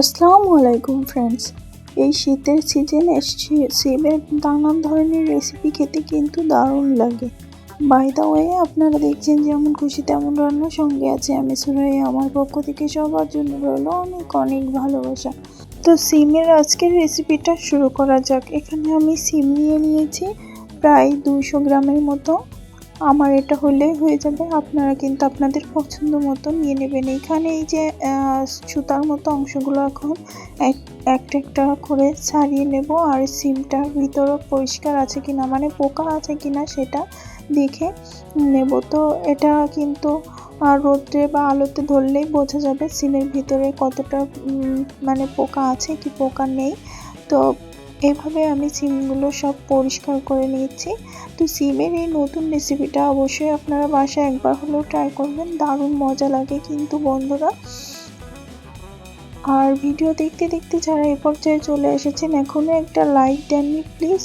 আসসালামু আলাইকুম ফ্রেন্ডস এই শীতের সিজন সিমের নানান ধরনের রেসিপি খেতে কিন্তু দারুণ লাগে। বাই দা ওয়ে আপনারা দেখছেন যেমন খুশি, তেমন রান্নার সঙ্গে আছে আমি সুরাই আমার পক্ষ থেকে সবার জন্য রইল অনেক অনেক ভালোবাসা। তো সিমের আজকের রেসিপিটা শুরু করা যাক। এখানে আমি সিম নিয়ে নিয়েছি, প্রায় দুশো গ্রামের মতো। আমার এটা হলে হয়ে যাবে। আপনারা কিন্তু আপনাদের পছন্দ মতো নিয়ে নেবেন। এখানে এই যে সুতার মতো অংশগুলো এখন এক- একটা একটা করে ছাড়িয়ে নেব। আর সিমটার ভিতরে পরিষ্কার আছে কিনা মানে পোকা আছে কিনা সেটা দেখে নেব। তো এটা কিন্তু রোদ্রে বা আলোতে ধরলেই বোঝা যাবে সিমের ভিতরে কতটা মানে পোকা আছে, কি পোকা নেই। তো এভাবে আমি সিমগুলো সব পরিষ্কার করে নিয়েছি। তো সিমের এই নতুন রেসিপিটা অবশ্যই আপনারা বাসায় একবার হলেও ট্রাই করবেন। দারুণ মজা লাগে কিন্তু বন্ধুরা। আর ভিডিও দেখতে দেখতে যারা এ পর্যায়ে চলে এসেছেন এখনও একটা লাইক দেননি প্লিজ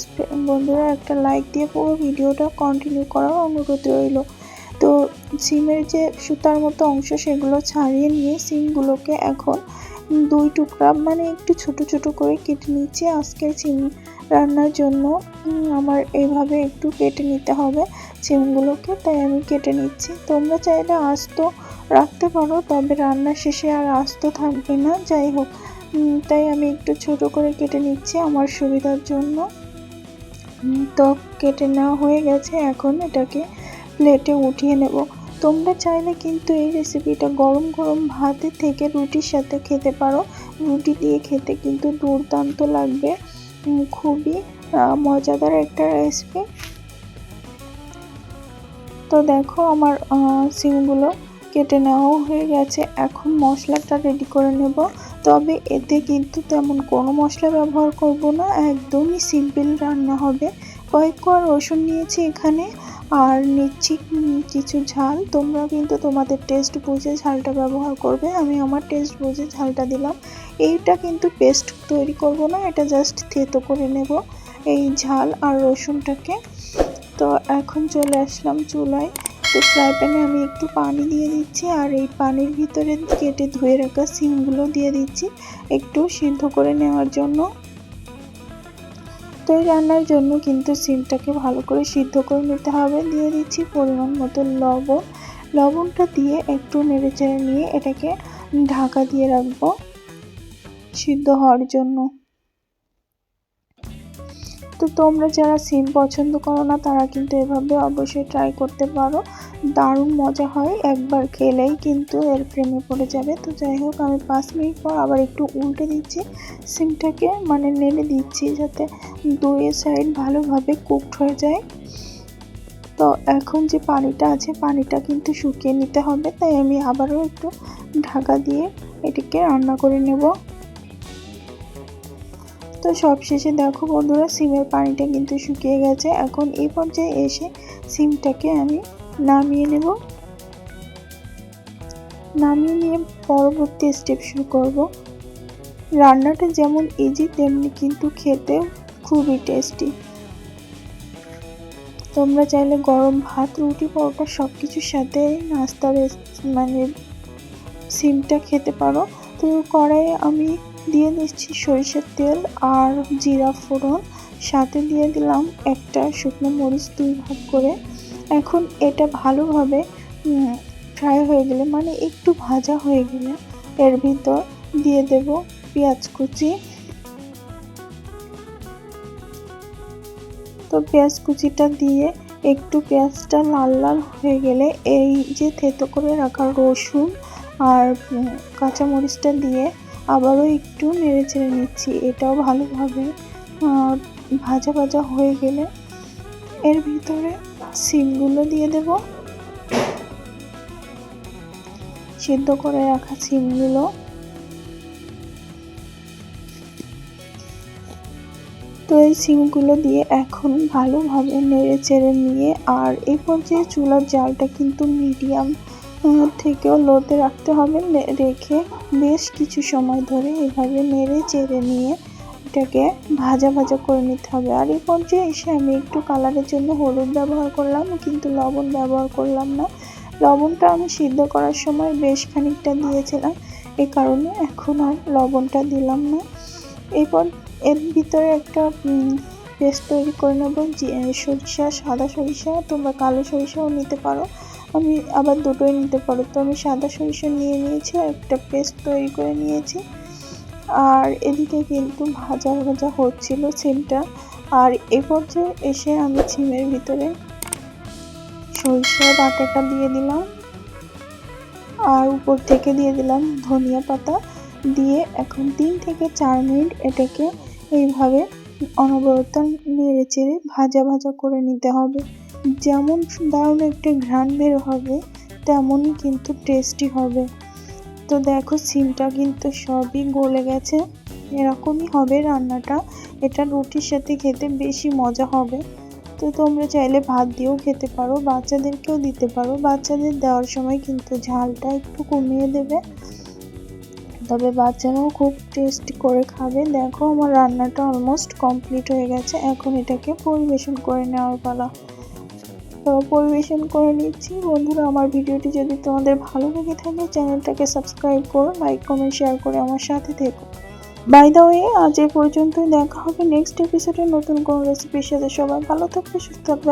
বন্ধুরা একটা লাইক দিয়ে পুরো ভিডিওটা কন্টিনিউ করার অনুরোধ রইল। তো সিমের যে সুতার মতো অংশ, সেগুলো ছাড়িয়ে নিয়ে সিমগুলোকে এখন দুই টুকরা মানে একটু ছোট ছোট করে কেটে নিচ্ছি। আজকের সিম রান্নার জন্য আমার এভাবে একটু কেটে নিতে হবে সিমগুলোকে তাই আমি কেটে নিচ্ছি। তোমরা চাইলে আস্ত রাখতে পারো তবে রান্নার শেষে আর আস্ত থাকবে না যাই হোক। তাই আমি একটু ছোট করে কেটে নিচ্ছি আমার সুবিধার জন্য। উম, তো কেটে নেওয়া হয়ে গেছে এখন এটাকে প্লেটে উঠিয়ে নেব। তোমরা চাইলে কিন্তু এই রেসিপিটা গরম গরম ভাতের থেকে রুটির সাথে খেতে পারো। রুটি দিয়ে খেতে কিন্তু দুর্দান্ত লাগবে। খুবই মজাদার একটা রেসিপি তো দেখো আমার সিমগুলো কেটে নেওয়াও হয়ে গেছে। এখন মশলাটা রেডি করে নেব। তবে এতে কিন্তু তেমন কোনো মশলা ব্যবহার করব না। একদমই সিম্পল রান্না হবে। কয়েক কোয়া রসুন নিয়েছি এখানে। আর নিচ্ছি কিছু ঝাল। তোমরা কিন্তু তোমাদের টেস্ট বুঝে ঝালটা ব্যবহার করবে। আমি আমার টেস্ট বুঝে ঝালটা দিলাম। এইটা কিন্তু পেস্ট তৈরি করব না, এটা জাস্ট থেতো করে নেব এই ঝাল আর রসুনটাকে। তো এখন চলে আসলাম চুলায়। তো ফ্রাই প্যানে আমি একটু পানি দিয়ে দিচ্ছি আর এই পানির ভিতরে কেটে ধুয়ে রাখা সিমগুলো দিয়ে দিচ্ছি। একটু সিদ্ধ করে নেওয়ার জন্য। তো রান্নার জন্য কিন্তু সিমটাকে ভালো করে সিদ্ধ করে নিতে হবে। দিয়ে দিচ্ছি পরিমাণ মতো লবণ। লবণটা দিয়ে একটু নেড়ে নিয়ে এটাকে ঢাকা দিয়ে রাখব সিদ্ধ হওয়ার জন্য। তো তোমরা যারা সিম পছন্দ করো না, তারা কিন্তু এভাবে অবশ্যই ট্রাই করতে পারো। দারুণ মজা হয় একবার খেলেই, কিন্তু এর প্রেমে পড়ে যাবে। তো যাই হোক, আমি পাঁচ মিনিট পর আবার একটু উল্টে দিচ্ছি সিমটাকে মানে নেড়ে দিচ্ছি যাতে দুই সাইড ভালোভাবে কুকড হয়ে যায়। তো এখন যে পানিটা আছে, পানিটা কিন্তু শুকিয়ে নিতে হবে। তাই আমি আবারও একটু ঢাকা দিয়ে এটিকে রান্না করে নেব। তো সব শেষে দেখো বন্ধুরা, সিমের পানিটা কিন্তু শুকিয়ে গেছে। এখন এই পর্যায়ে এসে সিমটাকে আমি নামিয়ে নেব। নামিয়ে নিয়ে পরবর্তী স্টেপ শুরু করব। রান্নাটা যেমন ইজি তেমনি কিন্তু খেতে খুবই টেস্টি তোমরা চাইলে গরম ভাত, রুটি, পরোটা সব কিছুর সাথে নাস্তার মানে সিমটা খেতে পারো। তো কড়াইয়ে আমি দিয়ে দিচ্ছি সরিষার তেল আর জিরা ফোড়ন। সাথে দিয়ে দিলাম একটা শুকনো মরিচ দুই ভাগ করে। এখন এটা ভালোভাবে ফ্রাই হয়ে গেলে মানে একটু ভাজা হয়ে গেলে এর ভিতর দিয়ে দেব পেঁয়াজ কুচি। তো পেঁয়াজ কুচিটা দিয়ে একটু পেঁয়াজটা লাল লাল হয়ে গেলে এই যে থেতো করে রাখা রসুন আর কাঁচামরিচটা দিয়ে আবারও একটু নেড়ে চেড়ে নিচ্ছি। এটাও ভালোভাবে ভাজা ভাজা হয়ে গেলে এর ভিতরে সিমগুলো দিয়ে দেব। সিদ্ধ করে রাখা সিমগুলো। তো এই সিমগুলো দিয়ে এখন ভালোভাবে নেড়ে চেড়ে নিয়ে, আর এই পর্যায়ে চুলার জালটা কিন্তু মিডিয়াম থেকেও লোতে রাখতে হবে। রেখে বেশ কিছু সময় ধরে এভাবে নেড়ে চেড়ে নিয়ে এটাকে ভাজা ভাজা করে নিতে হবে। আর এই পর্যায়ে এসে আমি একটু কালারের জন্য হলুদ ব্যবহার করলাম, কিন্তু লবণ ব্যবহার করলাম না। লবণটা আমি সিদ্ধ করার সময় বেশ খানিকটা দিয়েছিলাম, এ কারণে এখন আর লবণটা দিলাম না। এরপর এর ভিতরে একটা পেস্ট তৈরি করে নেব, যে, সরিষা, সাদা সরিষা, তোমরা কালো সরিষাও নিতে পারো। আমি আবার দুটোই নিতে পারো। তো আমি সাদা সরিষা নিয়ে নিয়েছি আর একটা পেস্ট তৈরি করে নিয়েছি। আর এদিকে কিন্তু ভাজা ভাজা হচ্ছিল সিমটা আর এই পর্যায়ে এসে আমি সিমের ভিতরে সরিষার বাটাটা দিয়ে দিলাম। আর উপর থেকে দিয়ে দিলাম ধনিয়া পাতা। দিয়ে এখন তিন থেকে চার মিনিট এটাকে এইভাবে অনবরত নেড়ে চেড়ে ভাজা ভাজা করে নিতে হবে। যেমন দারুণ একটা ঘ্রাণ বের হবে, তেমনই কিন্তু টেস্টি হবে। তো দেখো সিমটা কিন্তু সবই গলে গেছে। এরকমই হবে রান্নাটা। এটা রুটির সাথে খেতে বেশি মজা হবে। তো তোমরা চাইলে ভাত দিয়েও খেতে পারো, বাচ্চাদেরকেও দিতে পারো। বাচ্চাদের দেওয়ার সময় কিন্তু ঝালটা একটু কমিয়ে দেবে। তবে বাচ্চারাও খুব টেস্ট করে খাবে। দেখো আমার রান্নাটা অলমোস্ট কমপ্লিট হয়ে গেছে। এখন এটাকে পরিবেশন করে নেওয়ার পালা। পরিবেশন করে নিচ্ছি। বন্ধুরা, আমার ভিডিওটি যদি তোমাদের ভালো লেগে থাকে, চ্যানেলটাকে সাবস্ক্রাইব করো, লাইক, কমেন্ট, শেয়ার করে আমার সাথে থেকো। বাই দা ওয়ে আজ এ পর্যন্তই দেখা হবে নেক্সট এপিসোডে নতুন কোনো রেসিপির সাথে। সবাই ভালো থাকবে, সুস্থ থাকবে।